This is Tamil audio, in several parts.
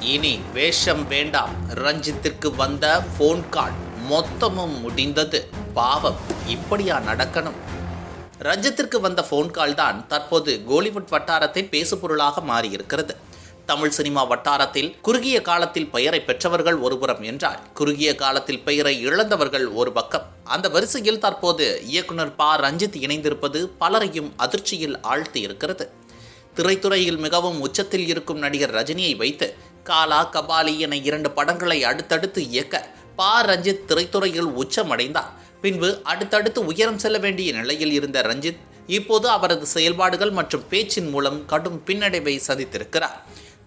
இனி வேஷம் வேண்டாம். ரஞ்சித்திற்கு வந்த ஃபோன் கால் மொத்தமும் முடிந்தது. பாவம் இப்படியா நடக்கணும்? ரஞ்சித்திற்கு வந்த ஃபோன் கால் தான் தற்போது கோலிவுட் வட்டாரத்தை பேசுபொருளாக மாறியிருக்கிறது. தமிழ் சினிமா வட்டாரத்தில் குறுகிய காலத்தில் பெயரை பெற்றவர்கள் ஒருபுறம் என்றால் குறுகிய காலத்தில் பெயரை இழந்தவர்கள் ஒரு பக்கம். அந்த வரிசையில் தற்போது இயக்குனர் ப. ரஞ்சித் இணைந்திருப்பது பலரையும் அதிர்ச்சியில் ஆழ்த்தி இருக்கிறது திரைத்துறையில் மிகவும் உச்சத்தில் இருக்கும் நடிகர் ரஜினியை வைத்து காலா கபாலி என இரண்டு படங்களை அடுத்தடுத்து இயக்க ப. ரஞ்சித் திரைத்துறையில் உச்சமடைந்தார். பின்பு அடுத்தடுத்து உயரம் செல்ல வேண்டிய நிலையில் இருந்த ரஞ்சித் இப்போது அவரது செயல்பாடுகள் மற்றும் பேச்சின் மூலம் கடும் பின்னடைவை சந்தித்திருக்கிறார்.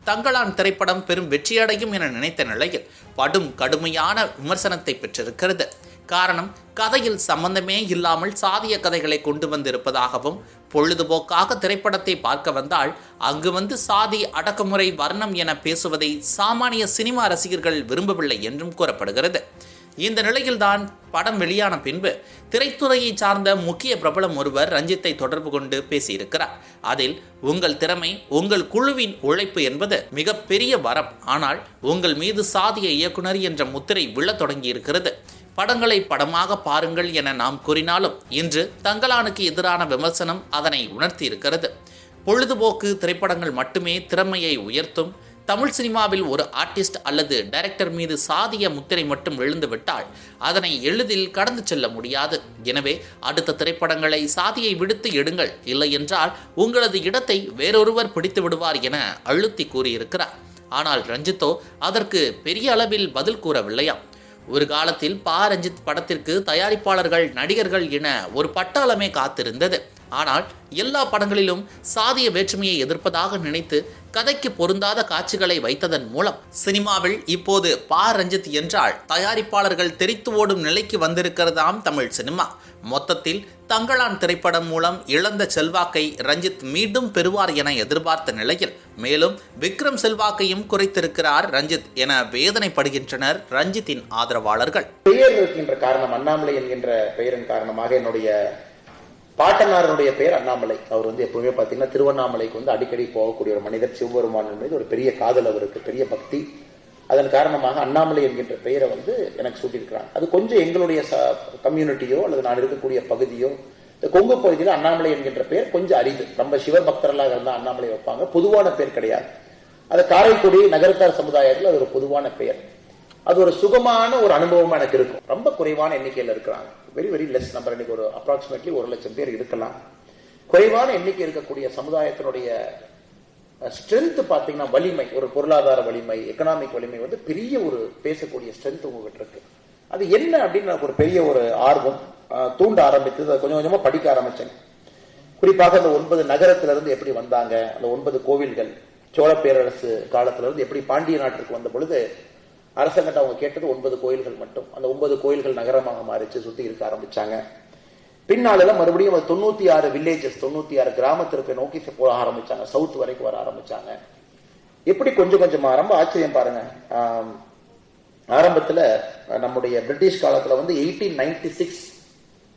தங்களான் திரைப்படம் பெரும் வெற்றியடையும் என நினைத்த நிலையில் படும் கடுமையான விமர்சனத்தை பெற்றிருக்கிறது. காரணம் கதையில் சம்பந்தமே இல்லாமல் சாதிய கதைகளை கொண்டு வந்திருப்பதாகவும் பொழுதுபோக்காக திரைப்படத்தை பார்க்க வந்தால் அங்கு வந்து சாதி அடக்குமுறை வர்ணம் என பேசுவதை சாமானிய சினிமா ரசிகர்கள் விரும்பவில்லை என்றும் கூறப்படுகிறது. இந்த நிலையில்தான் படம் வெளியான பின்பு திரைத்துறையை சார்ந்த முக்கிய பிரபலம் ஒருவர் ரஞ்சித்தை தொடர்பு கொண்டு பேசியிருக்கிறார். அதில் உங்கள் திறமை உங்கள் குழுவின் உழைப்பு என்பது மிக பெரிய வரம். ஆனால் உங்கள் மீது சாதிய இயக்குனர் என்ற முத்திரை விழத் தொடங்கியிருக்கிறது. படங்களை படமாக பாருங்கள் என நாம் கூறினாலும் இன்று தங்கலானுக்கு எதிரான விமர்சனம் அதனை உணர்த்தியிருக்கிறது. பொழுதுபோக்கு திரைப்படங்கள் மட்டுமே திறமையை உயர்த்தும். தமிழ் சினிமாவில் ஒரு ஆர்டிஸ்ட் அல்லது டைரக்டர் மீது சாதிய முத்திரை மட்டும் விழுந்துவிட்டால் அதனை எளிதில் கடந்து செல்ல முடியாது. எனவே அடுத்த திரைப்படங்களை சாதியை விடுத்து எடுங்கள். இல்லை என்றால் உங்களது இடத்தை வேறொருவர் பிடித்து விடுவார் என அழுத்தி கூறியிருக்கிறார். ஆனால் ரஞ்சித்தோ அதற்கு பெரிய அளவில் பதில் கூறவில்லையாம். ஒரு காலத்தில் பா. ரஞ்சித் படத்திற்கு தயாரிப்பாளர்கள் நடிகர்கள் என ஒரு பட்டாளமே காத்திருந்தது. ஆனால் எல்லா படங்களிலும் சாதிய வேற்றுமையை எதிர்ப்பதாக நினைத்து கதைக்கு பொருந்தாத காட்சிகளை வைத்ததன் மூலம் சினிமாவில் இப்போது பா. ரஞ்சித் என்றால் தயாரிப்பாளர்கள் தெரித்து ஓடும் நிலைக்கு வந்திருக்கிறதாம் தமிழ் சினிமா. மொத்தத்தில் தங்களான் திரைப்படம் மூலம் இழந்த செல்வாக்கை ரஞ்சித் மீண்டும் பெறுவார் என எதிர்பார்த்த நிலையில் மேலும் விக்ரம் செல்வாக்கையும் குறைத்திருக்கிறார் ரஞ்சித் என வேதனைப்படுகின்றனர் ரஞ்சித்தின் ஆதரவாளர்கள். பெயர் இருக்கின்ற காரணம் அண்ணாமலை என்கின்ற பெயரின் காரணமாக என்னுடைய பாட்டனாரனுடைய பெயர் அண்ணாமலை. அவர் வந்து எப்பவுமே பாத்தீங்கன்னா திருவண்ணாமலைக்கு வந்து அடிக்கடி போகக்கூடிய ஒரு மனிதர் சிவபெருமான் மீது ஒரு பெரிய காதல் அவருக்கு பெரிய பக்தி. அதன் காரணமாக அண்ணாமலை என்கின்ற பெயரை வந்து எனக்கு சூட்டியிருக்கிறாங்க அது கொஞ்சம் எங்களுடைய கம்யூனிட்டியோ அல்லது நான் இருக்கக்கூடிய பகுதியோ இந்த கொங்கு பகுதியில் அண்ணாமலை என்கின்ற பெயர் கொஞ்சம் அரிது. ரொம்ப சிவபக்தர்களாக இருந்தால் அண்ணாமலை வைப்பாங்க. பொதுவான பெயர் கிடையாது. அது காரைக்குடி நகரத்தார் சமுதாயத்தில் அது ஒரு பொதுவான பெயர். அது ஒரு சுகமான ஒரு அனுபவமா எனக்கு இருக்கும். ரொம்ப குறைவான எண்ணிக்கையில் இருக்கிறாங்க. வெரி வெரி லெஸ் நம்பர் இன்னைக்கு ஒரு அப்ராக்சிமேட்லி ஒரு லட்சம் பேர் இருக்கலாம். குறைவான எண்ணிக்கை இருக்கக்கூடிய சமுதாயத்தினுடைய ஸ்ட்ரென்த் பார்த்தீங்கன்னா வலிமை ஒரு பொருளாதார வலிமை எக்கனாமிக் வலிமை வந்து பெரிய ஒரு பேசக்கூடிய ஸ்ட்ரென்த் உங்ககிட்ட இருக்கு. அது என்ன அப்படின்னு எனக்கு ஒரு பெரிய ஒரு ஆர்வம். தூண்ட ஆரம்பித்தது அதை கொஞ்சம் கொஞ்சமாக படிக்க ஆரம்பித்தேன் குறிப்பாக அந்த ஒன்பது நகரத்திலிருந்து எப்படி வந்தாங்க அந்த ஒன்பது கோவில்கள் சோழ பேரரசு காலத்திலிருந்து எப்படி பாண்டிய நாட்டிற்கு வந்த பொழுது அரசங்கிட்ட அவங்க கேட்டது ஒன்பது கோயில்கள் மட்டும். அந்த ஒன்பது கோயில்கள் நகரமாக மாறிச்சு சுற்றி இருக்க ஆரம்பிச்சாங்க. பின்னால மறுபடியும் அது தொண்ணூத்தி ஆறு வில்லேஜஸ் தொண்ணூத்தி ஆறு கிராமத்திற்கு நோக்கி போக ஆரம்பிச்சாங்க. சவுத் வரைக்கும் வர ஆரம்பிச்சாங்க. எப்படி கொஞ்சம் கொஞ்சமா ரொம்ப ஆச்சரியம் பாருங்க. ஆரம்பத்தில் ஆரம்பத்துல நம்முடைய பிரிட்டிஷ் காலத்துல வந்து எயிட்டீன் நைன்டி சிக்ஸ்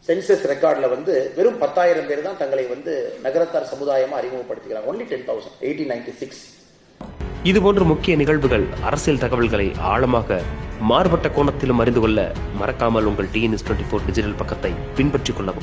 சென்சஸ் ரெக்கார்டில் வந்து வெறும் பத்தாயிரம் பேர் தான் தங்களை வந்து நகரத்தார் சமுதாயமாக அறிமுகப்படுத்திக்கிறாங்க. Only ten thousand eighteen ninety six இதுபோன்ற முக்கிய நிகழ்வுகள் அரசியல் தகவல்களை ஆழமாக மாறுபட்ட கோணத்திலும் அறிந்து கொள்ள மறக்காமல் உங்கள் டிஎன்எஸ் டுவெண்ட்டி ஃபோர் டிஜிட்டல் பக்கத்தை பின்பற்றிக் கொள்ளவும்.